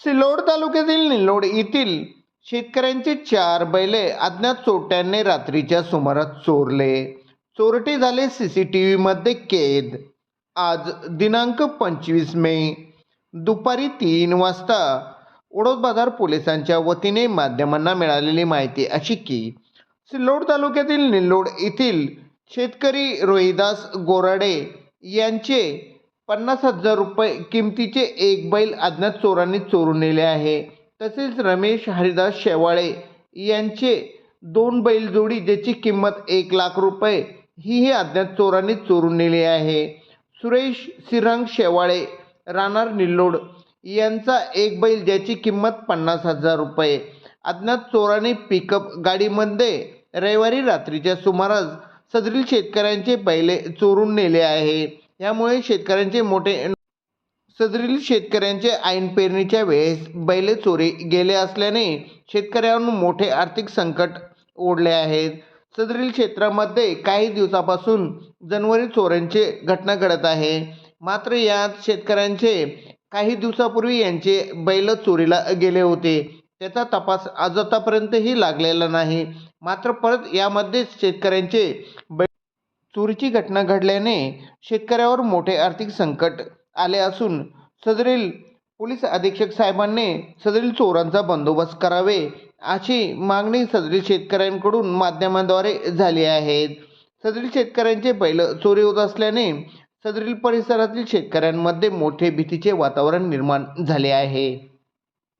सिल्लोड तालुक्यातील निल्लोड येथील शेतकऱ्यांचे चार बैले अज्ञात चोरट्यांनी रात्रीच्या सुमारास चोरले. चोरटे झाले सी सी टी व्हीमध्ये कैद. आज दिनांक पंचवीस मे दुपारी तीन वाजता ओढोद बाजार पोलिसांच्या वतीने माध्यमांना मिळालेली माहिती अशी की सिल्लोड तालुक्यातील निल्लोड येथील शेतकरी रोहिदास गोराडे यांचे पन्नास हजार रुपये किमतीचे एक बैल अज्ञात चोरांनी चोरून नेले आहे. तसेच रमेश हरिदास शेवाळे यांचे दोन बैलजोडी ज्याची किंमत एक लाख रुपये हीही अज्ञात चोरांनी चोरून नेली आहे. सुरेश सिरंग शेवाळे राणार निल्लोड यांचा एक बैल ज्याची किंमत पन्नास हजार रुपये. अज्ञात चोराने पिकअप गाडीमध्ये रविवारी रात्रीच्या सुमारास सदरील शेतकऱ्यांचे बैले चोरून नेले आहे. यामुळे शेतकऱ्यांचे मोठे सदरील शेतकऱ्यांचे ऐन पेरणीच्या वेळेस बैले चोरी गेले असल्याने शेतकऱ्यांवर मोठे आर्थिक संकट ओढले आहेत. सदरील क्षेत्रामध्ये काही दिवसापासून जनवरी चोऱ्यांचे घटना घडत आहे. मात्र यात शेतकऱ्यांचे काही दिवसापूर्वी यांचे बैल चोरीला गेले होते. त्याचा तपास आज आतापर्यंतही लागलेला नाही. मात्र परत यामध्येच शेतकऱ्यांचे बै चोरीची घटना घडल्याने शेतकऱ्यावर मोठे आर्थिक संकट आले असून सदरील पोलीस अधीक्षक साहेबांनी सदरील चोरांचा बंदोबस्त करावे अशी मागणी सदरील शेतकऱ्यांकडून माध्यमांद्वारे झाली आहे. सदरील शेतकऱ्यांचे बैल चोरी होत असल्याने सदरील परिसरातील शेतकऱ्यांमध्ये मोठे भीतीचे वातावरण निर्माण झाले आहे.